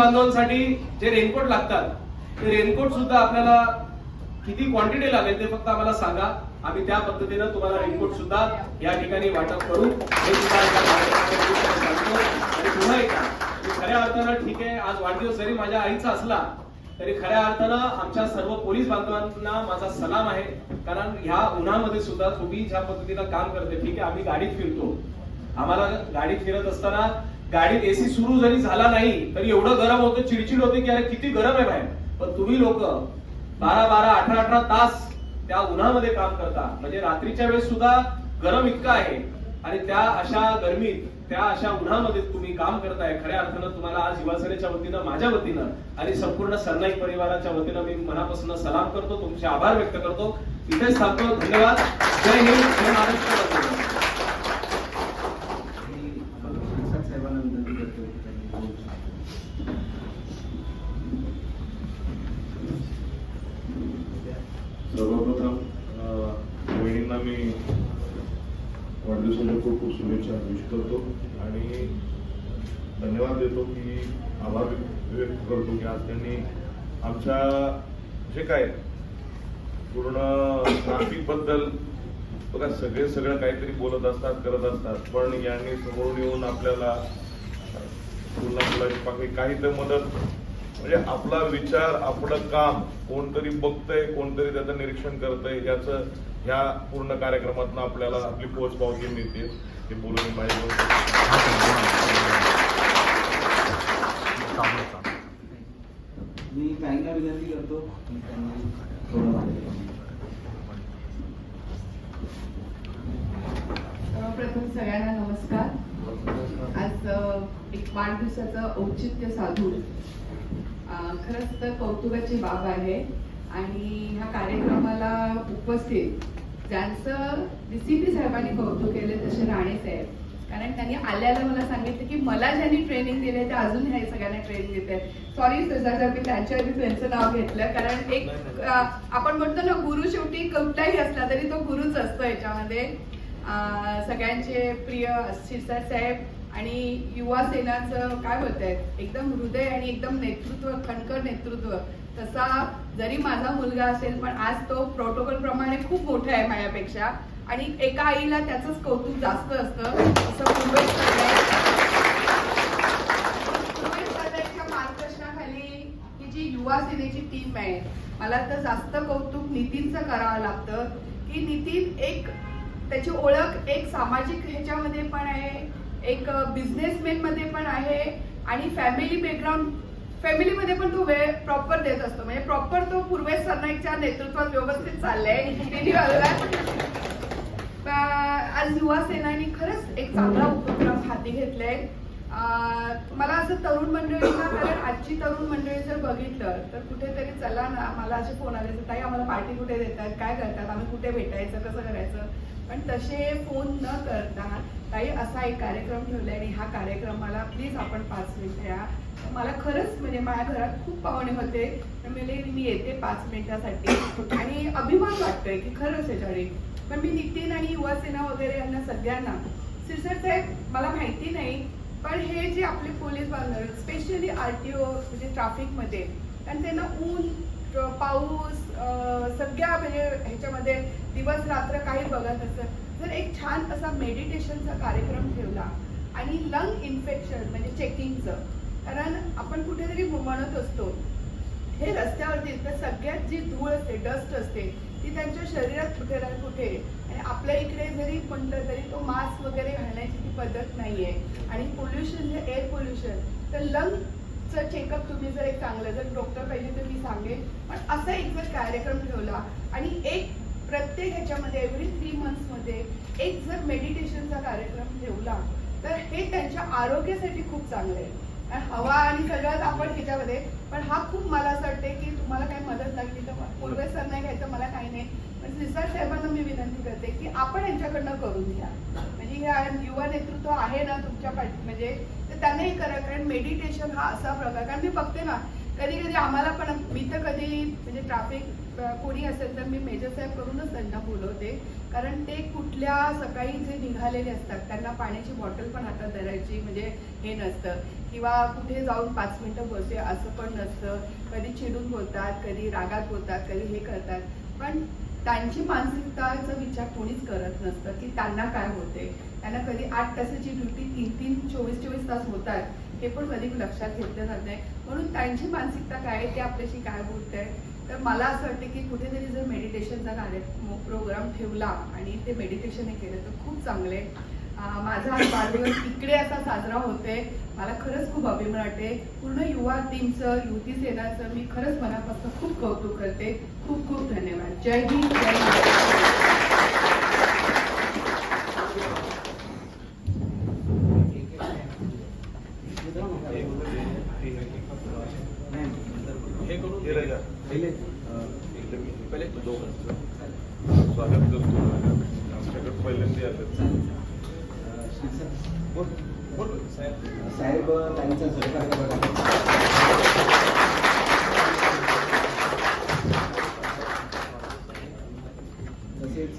बांधवांसाठी जे रेनकोट लागतात ते रेनकोट सुद्धा आपल्याला किती क्वांटिटी लागेल ते फक्त आम्हाला सांगा. आम्ही त्या पद्धतीनं तुम्हाला रेनकोट सुद्धा या ठिकाणी वाटप करू. हे सुद्धा आणि पुन्हा एकदा खऱ्या अर्थानं ठीक आहे आज वाढदिवस जरी माझ्या आईचा असला तरी खऱ्या अर्थानं आमच्या सर्व पोलीस बांधवांना माझा सलाम आहे. कारण ह्या उन्हामध्ये सुद्धा तुम्ही ज्या पद्धतीनं काम करते ठीक आहे आम्ही गाडीत फिरतो. आम्हाला गाडीत फिरत असताना गाडीत एसी सुरू जरी झाला नाही तरी एवढं गरम होतं चिडचिड होते की अरे किती गरम आहे बाहेर. पण तुम्ही लोक बारा बारा अठरा अठरा तास त्या उन्हामध्ये काम करता. म्हणजे रात्रीच्या वेळेस सुद्धा गरम इतकं आहे. आणि त्या अशा गरमीत त्या अशा उन्हामध्ये तुम्ही काम करताय खऱ्या अर्थानं तुम्हाला आज युवासेनेच्या वतीनं माझ्या वतीनं आणि संपूर्ण सरनाईक परिवाराच्या वतीनं मी मनापासून सलाम करतो तुमचे आभार व्यक्त करतो. इथेच थांबतो. धन्यवाद. जय हिंद. जय महाराष्ट्र वंदे मी साहेबांना विनंती करतो की त्यांनी बोलू. सर्वप्रथम अं, वहिनींना मी वाढदिवसाच्या खूप खूप शुभेच्छा विश करतो आणि धन्यवाद देतो की आभार व्यक्त व्यक्त करतो की आज त्यांनी आमच्या जे काय पूर्ण ट्रॅफिकबद्दल बघा सगळे सगळं काहीतरी बोलत असतात करत असतात पण यांनी समोरून येऊन आपल्याला पुन्हा पाकळी काही तर मदत म्हणजे आपला विचार आपलं काम कोणतरी बघतंय कोणतरी त्याचं निरीक्षण करतंय याचं ह्या पूर्ण कार्यक्रमातून आपल्याला आपली पोच पावती मिळते. हे बोलून पाहिजे. त्यांना विनंती करतो. सर्वप्रथम सगळ्यांना नमस्कार. आज एक एक वाढदिवसाचं औचित्य साधून खरंच तर कौतुकाची बाब आहे. आणि ह्या कार्यक्रमाला उपस्थित ज्यांचं डीसीपी साहेबांनी कौतुक केले तसे राणे साहेब. कारण त्यांनी आल्याला मला सांगितलं की मला ज्यांनी ट्रेनिंग दिले ते अजून ह्या सगळ्यांना ट्रेनिंग देत आहेत. सॉरी सुजाता मी त्यांच्या आधी त्यांचं नाव घेतलं. कारण एक आपण म्हणतो ना गुरु शेवटी कोणताही असला तरी तो गुरुच असतो याच्यामध्ये. सगळ्यांचे प्रिय शिरसाट साहेब आणि युवा सेनाचं काय बोलताय एकदम हृदय आणि एकदम नेतृत्व खणकर नेतृत्व. तसा जरी माझा मुलगा असेल पण आज तो प्रोटोकॉल प्रमाणे खूप मोठा आहे माझ्यापेक्षा. आणि एका आईला त्याचंच कौतुक जास्त असतं असं मुंबईत मार्गदर्शनाखाली ही जी युवा सेनेची टीम आहे मला तर जास्त कौतुक नितीनचं करावं लागतं. की नितीन एक त्याची ओळख एक सामाजिक ह्याच्यामध्ये पण आहे एक बिझनेसमॅनमध्ये पण आहे आणि फॅमिली बॅकग्राऊंड फॅमिलीमध्ये पण तो वेळ प्रॉपर देत असतो. म्हणजे प्रॉपर तो पूर्वेश सरनाईकच्या नेतृत्वात व्यवस्थित चाललाय. आज युवा सेनानी खरंच एक चांगला उपक्रम हाती घेतलाय. मला असं तरुण मंडळींना कारण आजची तरुण मंडळी जर बघितलं तर कुठेतरी चला ना मला असे फोन आले तर ताई आम्हाला पार्टी कुठे देतात? काय करतात? आम्ही कुठे भेटायचं? कसं करायचं? पण तसे फोन न करता ताई असा एक कार्यक्रम ठेवलाय आणि हा कार्यक्रमाला प्लीज आपण पाच मिनिटं या. मला खरंच म्हणजे माझ्या घरात खूप पाहुणे होते. तर मी मी येते पाच मिनिटासाठी. आणि अभिमान वाटतोय की खरंच याच्याकडे पण मी नितीन आणि युवासेना वगैरे यांना सगळ्यांना सिरसट साहेब मला माहिती नाही पण हे जे आपले पोलीस बांधव स्पेशली आर टी ओ म्हणजे ट्रॅफिकमध्ये आणि त्यांना ऊन पाऊस सगळ्या म्हणजे ह्याच्यामध्ये दिवस रात्र काही बघत असत जर एक छान असा मेडिटेशनचा कार्यक्रम ठेवला आणि लंग इन्फेक्शन म्हणजे चेकिंगचं कारण आपण कुठेतरी म्हणत असतो. हे रस्त्यावरती तर सगळ्यात जी धूळ असते डस्ट असते ती त्यांच्या शरीरात कुठे ना कुठे. आणि आपल्या इकडे जरी म्हटलं तरी तो मास्क वगैरे घालण्याची ती पद्धत नाहीये. आणि पोल्युशन जे एअर पोल्युशन तर लंग चं चेकअप तुम्ही जर एक चांगलं जर डॉक्टर पाहिजे तर मी सांगेन. पण असा एक जर कार्यक्रम ठेवला आणि एक प्रत्येक ह्याच्यामध्ये एव्हरी थ्री मंथ्समध्ये एक जर मेडिटेशनचा कार्यक्रम ठेवला तर हे त्यांच्या आरोग्यासाठी खूप चांगलं आहे. हवा आणि सगळ्यात आपण ह्याच्यामध्ये पण हा खूप मला असं वाटते की तुम्हाला काही मदत लागली तर पूर्वे सर नाही घ्यायचं मला काही नाही. पण सिस्टर साहेबांना मी विनंती करते की आपण यांच्याकडनं करून घ्या. म्हणजे ह्या युवा नेतृत्व आहे ना तुमच्या पाठी म्हणजे तर त्यांनाही करा कारण मेडिटेशन हा असा प्रकार कारण मी बघते ना कधी कधी आम्हाला पण मी तर कधी म्हणजे ट्रॅफिक कोणी असेल तर मी मेजर साहेब करूनच त्यांना बोलवते. कारण ते कुठल्या सकाळी जे निघालेले असतात त्यांना पाण्याची बॉटल पण हातात धरायची म्हणजे हे नसतं. किंवा कुठे जाऊन पाच मिनटं बसूया असं पण नसतं. कधी चिडून बोलतात कधी रागात बोलतात कधी हे करतात. पण त्यांची मानसिकताचा विचार कोणीच करत नसतं की त्यांना काय होते त्यांना कधी आठ तासाची ड्युटी तीन तीन चोवीस चोवीस तास होतात. हे पण कधी लक्षात घेतलं जात नाही. म्हणून त्यांची मानसिकता काय आहे ते आपल्याशी काय बोलते तर मला असं वाटतं की कुठेतरी जर मेडिटेशनचा कार्यक्रम प्रोग्राम ठेवला आणि ते मेडिटेशन हे केलं तर खूप चांगले माझा वाढदिवस इकडे असा साजरा होतोय. मला खरंच खूप अभिमान वाटते पूर्ण युवा टीमचं युवती सेनाचं मी खरंच मनापासून खूप कौतुक करते. खूप खूप धन्यवाद जय हिंद जय हे करून पहिले स्वागत करतो आमच्याकडे पहिल्यांदा आलं साहेब त्यांचा सहकार्य बघा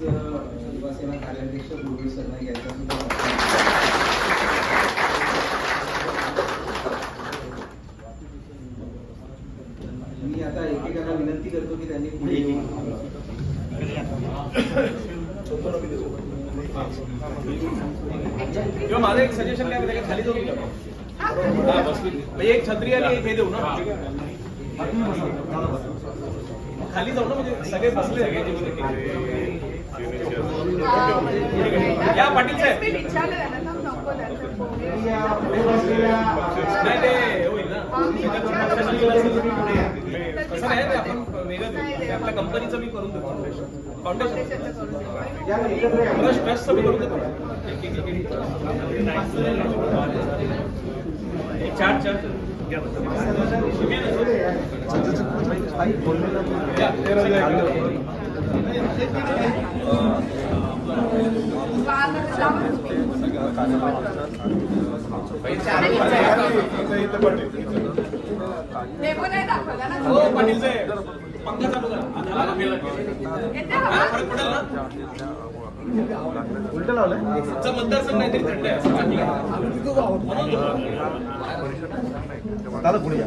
तसेच युवासेना कार्याध्यक्ष गुरुवीर सरनाईक यांचा सुद्धा मी आता एकेकाला विनंती करतो की त्यांनी पुढे येऊन किंवा माझं एक सजेशन काय माहिती खाली जाऊ बसली. एक छत्री आणि एक हे देऊ ना. खाली जाऊ ना म्हणजे सगळे बसले. या, पाटील साहेब. नाही ते होईल ना. हा, विचारलं. तसं नाही ते आपण वेगळं आपल्या कंपनीचं मी करून देतो. फाउंडेशन. ट्रस्ट ट्रस्टचं मी करून देतो. चार चार. घ्या. उलट लावलं चालू मतदारसंघ नाहीतरी थंड आहे या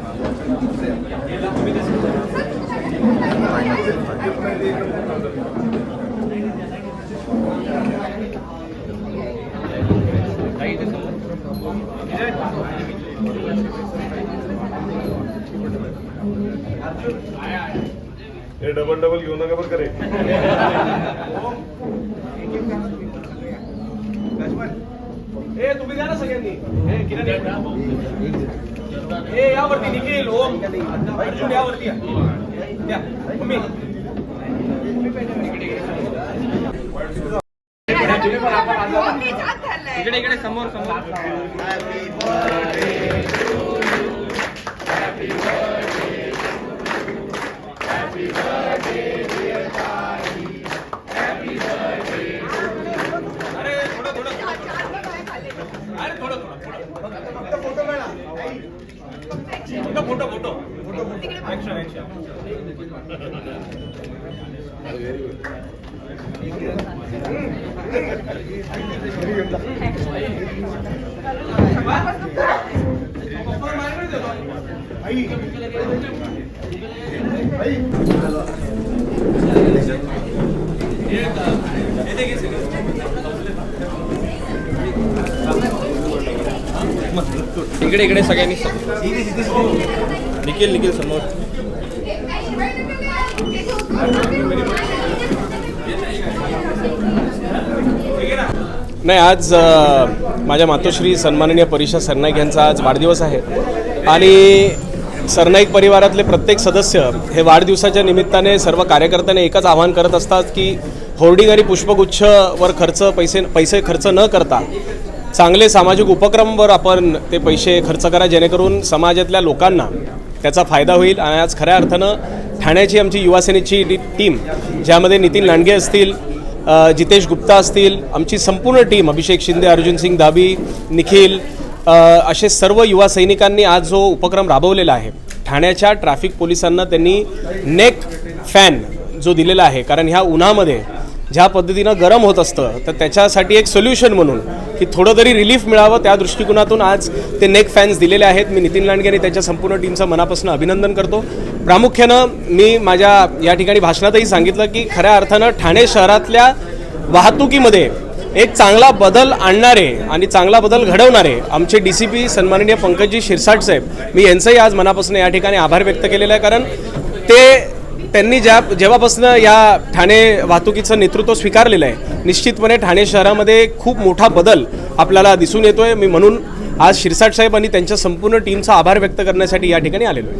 डबल डबल घेऊ नका करे? ए तुम्ही द्या ना सगळ्यांनी ए यावरती निखिल ओम अर्जुन यावरती. इकडे इकडे समोर समोर अरे थोडं थोडं चार- चार लोक आहे खाली. अरे थोडं थोडं थोडं फक्त action. फोटो फोटो फोटो तिकडे बघ. ऍक्शन ऍक्शन पप्पा मार्केट देतो येते की सगळे? इकडे इकडे सगळ्यांनी निखिल निखिल समोर. नाही आज माझ्या मातोश्री सन्माननीय परिषद सरनाईक यांचा आज वाढदिवस आहे. आणि सरनाईक परिवारातले प्रत्येक सदस्य हे वाढदिवसाच्या निमित्ताने सर्व कार्यकर्त्यांना एकच आवाहन करत असतात की होर्डिंग आणि पुष्पगुच्छवर खर्च पैसे पैसे खर्च न करता चांगले सामाजिक उपक्रमवर आपण ते पैसे खर्च करा जेणेकरून समाजातल्या लोकांना त्याचा फायदा होईल. आणि आज खऱ्या अर्थानं ठाण्याची आमची युवासेनेची टीम ज्यामध्ये नितीन लांडगे असतील जितेश गुप्ता असतील आमची संपूर्ण टीम अभिषेक शिंदे अर्जुन सिंग धाबी निखिल असे सर्व युवा सैनिकांनी आज जो उपक्रम राबवलेला आहे ठाण्याच्या ट्रॅफिक पोलिसांना त्यांनी नेक फॅन जो दिलेला आहे कारण ह्या उन्हामध्ये ज्या पद्धतीनं गरम होत असतं तर त्याच्यासाठी एक सोल्युशन म्हणून की थोडं तरी रिलीफ मिळावं त्या दृष्टिकोनातून आज ते नेक फॅन्स दिलेले आहेत. मी नितीन लांडगे आणि त्याच्या संपूर्ण टीमचं मनापासून अभिनंदन करतो. प्रामुख्यानं मी माझ्या या ठिकाणी भाषणातही सांगितलं की खऱ्या अर्थानं ठाणे शहरातल्या वाहतुकीमध्ये एक चांगला बदल आणणारे आणि चांगला बदल घडवणारे आमचे डी सी पी सन्माननीय पंकजी शिरसाट साहेब मी यांचंही आज मनापासून या ठिकाणी आभार व्यक्त केलेला आहे. कारण ते त्यांनी ज्या जेव्हापासून या ठाणे वाहतुकीचं नेतृत्व स्वीकारलेलं आहे निश्चितपणे ठाणे शहरामध्ये खूप मोठा बदल आपल्याला दिसून येतोय. मी म्हणून आज शिरसाट साहेब आणि त्यांच्या संपूर्ण टीमचा आभार व्यक्त करण्यासाठी या ठिकाणी आलेलो आहे.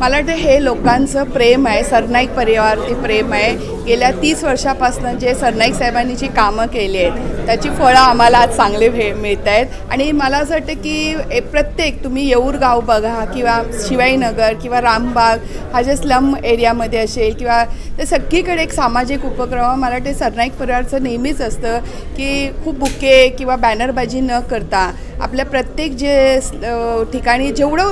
मला वाटतं हे लोकांचं प्रेम आहे सरनाईक परिवारती प्रेम आहे. गेल्या तीस वर्षापासून जे सरनाईक साहेबांनी जी कामं केली आहेत त्याची फळं आम्हाला आज चांगले भे मिळत आहेत. आणि मला असं वाटतं की ए- प्रत्येक तुम्ही येऊर गाव बघा किंवा शिवाईनगर किंवा रामबाग हा जे स्लम एरियामध्ये असेल किंवा ते सगळीकडे एक सामाजिक उपक्रम मला वाटते सरनाईक परिवारचं नेहमीच असतं की खूप बुके किंवा बॅनरबाजी न करता आपल्या प्रत्येक जे ठिकाणी जेवढं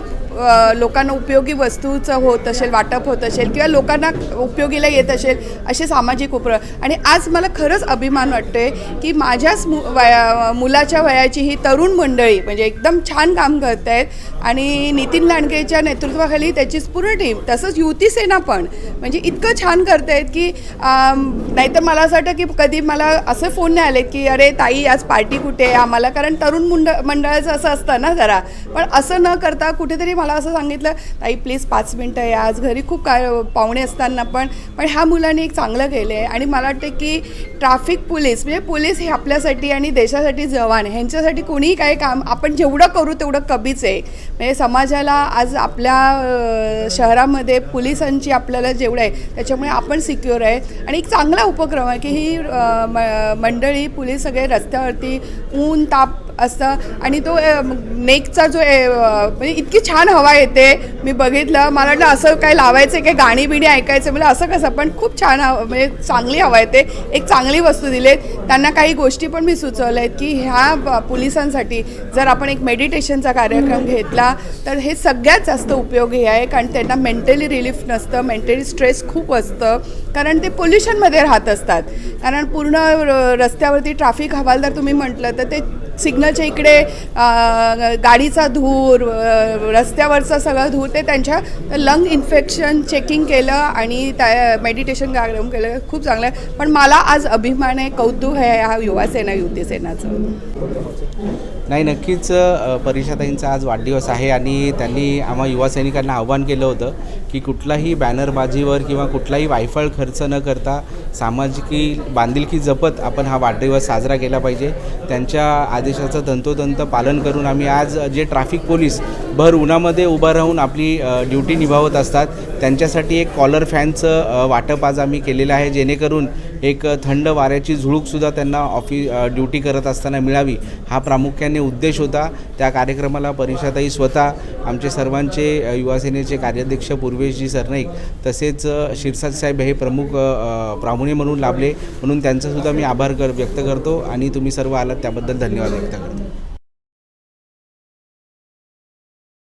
लोकांना उपयोगी वस्तूचं होत असेल वाटप होत असेल किंवा लोकांना उपयोगीला येत असेल असे सामाजिक उपक्रम आणि आज मला खरंच अभिमान वाटतोय की माझ्याच मु वया मुलाच्या वयाची ही तरुण मंडळी म्हणजे एकदम छान काम करत आहेत आणि नितीन लांडगेच्या नेतृत्वाखाली त्याचीच पूर्ण टीम तसंच युती सेना पण म्हणजे इतकं छान करत आहेत की नाहीतर मला असं वाटतं की कधी मला असे फोन नाही आले की अरे ताई आज पार्टी कुठे आहे? आम्हाला कारण तरुण मुंड मंडळाचं असं असतं ना जरा. पण असं न करता कुठेतरी मला असं सांगितलं ताई प्लीज पाच मिनटं या. आज घरी खूप काय पाहुणे असताना पण पण ह्या मुलांनी एक चांगलं चांगलं केलं आहे आणि मला वाटतं की ट्रॅफिक पोलीस म्हणजे पोलीस हे आपल्यासाठी आणि देशासाठी जवान ह्यांच्यासाठी कोणीही काही काम आपण जेवढं करू तेवढं कमीच आहे. म्हणजे समाजाला आज आपल्या शहरामध्ये पोलिसांची आपल्याला जेवढं आहे त्याच्यामुळे आपण सिक्युअर आहे. आणि एक चांगला उपक्रम आहे की ही म- मंडळी पोलीस सगळे रस्त्यावरती ऊन ताप असतं आणि तो नेकचा जो म्हणजे इतकी छान हवा येते. मी बघितलं. मला वाटलं असं काय लावायचं काही गाणी बिणी ऐकायचं म्हणजे असं कसं पण खूप छान हवा म्हणजे चांगली हवा येते. एक चांगली वस्तू दिलेत. त्यांना काही गोष्टी पण मी सुचवल्या आहेत की ह्या पोलिसांसाठी जर आपण एक मेडिटेशनचा कार्यक्रम घेतला तर हे सगळ्यात जास्त उपयोगी आहे. कारण त्यांना मेंटली रिलीफ नसतं मेंटली स्ट्रेस खूप असतं. कारण ते पोल्युशनमध्ये राहत असतात. कारण पूर्ण र- रस्त्यावरती ट्रॅफिक हवालदार तुम्ही म्हटलं तर ते सिग्नलच्या इकडे गाडीचा धूर रस्त्यावरचा सगळं धूर ते त्यांच्या लंग इन्फेक्शन चेकिंग केलं आणि त्या मेडिटेशन कार्यक्रम केलं. खूप चांगलं आहे. पण मला आज अभिमान आहे कौतुक आहे हा युवा सेना युती सेनाचं नाही नक्कीच परिषदाईंचा आज वाढदिवस आहे आणि त्यांनी आम्हा युवा सैनिकांना आव्हान केलं होतं की कुठलाही बॅनरबाजीवर किंवा कुठलाही वायफळ खर्च न करता सामाजिकी बांधिलकी जपत आपण हा वाढदिवस साजरा केला पाहिजे. त्यांच्या आदेशाचं तंतोतंत पालन करून आम्ही आज जे ट्रॅफिक पोलीस भर उन्हामध्ये उभं राहून आपली ड्युटी निभावत असतात. त्यांच्यासाठी एक कॉलर फॅनचं वाटप आज आम्ही केलेलं आहे जेणेकरून एक थंड वाऱ्याची झुळूकसुद्धा त्यांना ऑफि ड्युटी करत असताना मिळावी. हा प्रामुख्याने उद्देश होता. त्या कार्यक्रमाला परिषदाही स्वतः आमचे सर्वांचे युवासेनेचे कार्याध्यक्ष पूर्वेशजी सरनाईक तसेच शिरसाद साहेब हे प्रमुख प्रामुणे म्हणून लाभले. म्हणून त्यांचासुद्धा मी आभार कर व्यक्त करतो आणि तुम्ही सर्व आलात त्याबद्दल धन्यवाद व्यक्त करतो.